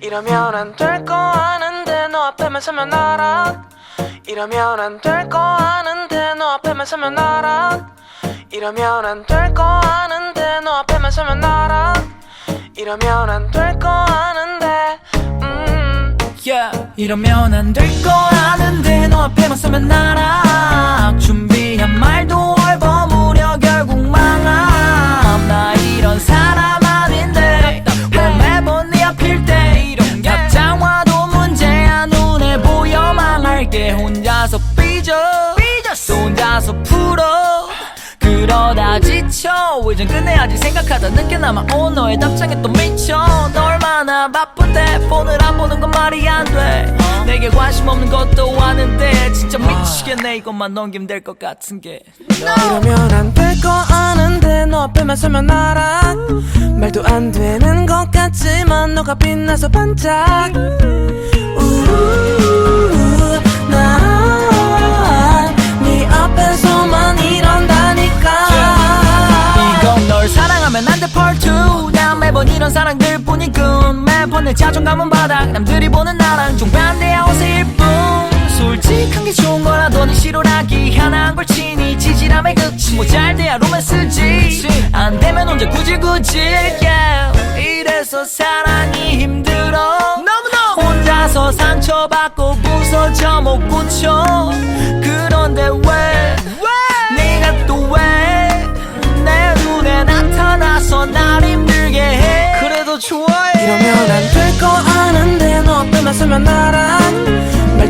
이러면 안 될 거 아는데 너 앞에만 서면 알아. 이러면 안 될 거 아는데 너 앞에만 서면 알아. 이러면 안 될 거 아는데 너 앞에만 서면 알아. 이러면 안 될 거 아는데 음. Yeah. 이러면 안 될 거 아는데 너 앞에만 서면 알아. 준비한 말도 혼자서 풀어. 그러다 지쳐. 이젠 끝내야지 생각하다 늦게 남아 온 너의 답장에 또 미쳐. 너 얼마나 바쁜데 폰을 안 보는 건 말이 안돼. 내게 관심 없는 것도 아는데 진짜 미치겠네. 이것만 넘기면 될 것 같은 게. 이러면 안 될 거 아는데 너 앞에만 서면 알아. 말도 안 되는 것 같지만 너가 빛나서 반짝. 우우, 사랑들 뿐이군. 매번 내 자존감은 바닥 남들이 보는 나랑 정반대야 옷의 일뿐. 솔직한 게 좋은 거라더니 실오라기 하나 한 걸치니 지지람의 극치. 뭐잘 돼야 로맨스지. 안 되면 혼자 구질구질. Yeah. 이래서 사랑이 힘들어. 너무너무. 혼자서 상처받고 부서져 못 고쳐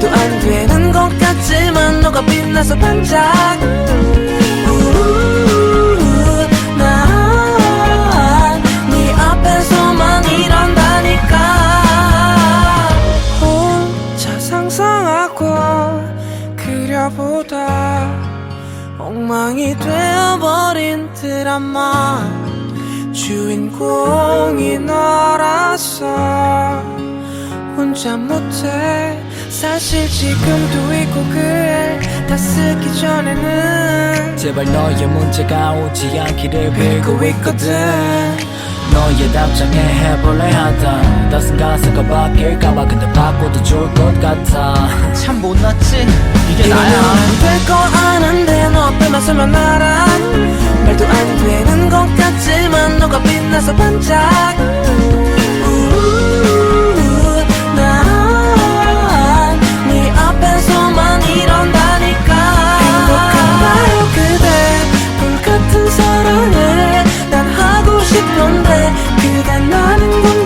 말도 안 되는 것 같지만 너가 빛나서 반짝. 난네 앞에서만 이런다니까. 혼자 상상하고 그려보다 엉망이 되어버린 드라마. 주인공이 너라서 혼자 못해 사실 지금도 있고 그다 쓰기 전에는 제발 너의 문제가 오지 않기를 빌고 있거든. 너의 답장에 해볼래 하다. 다쓴 가사가 바뀔까봐 근데 바꿔도 좋을 것 같아. 참 못났지? 이게 나야. 될거 아는데 너 앞에만 서면 나랑 말도 안 되는 것 같지만 너가 빛나서 반짝. 그가 나는 건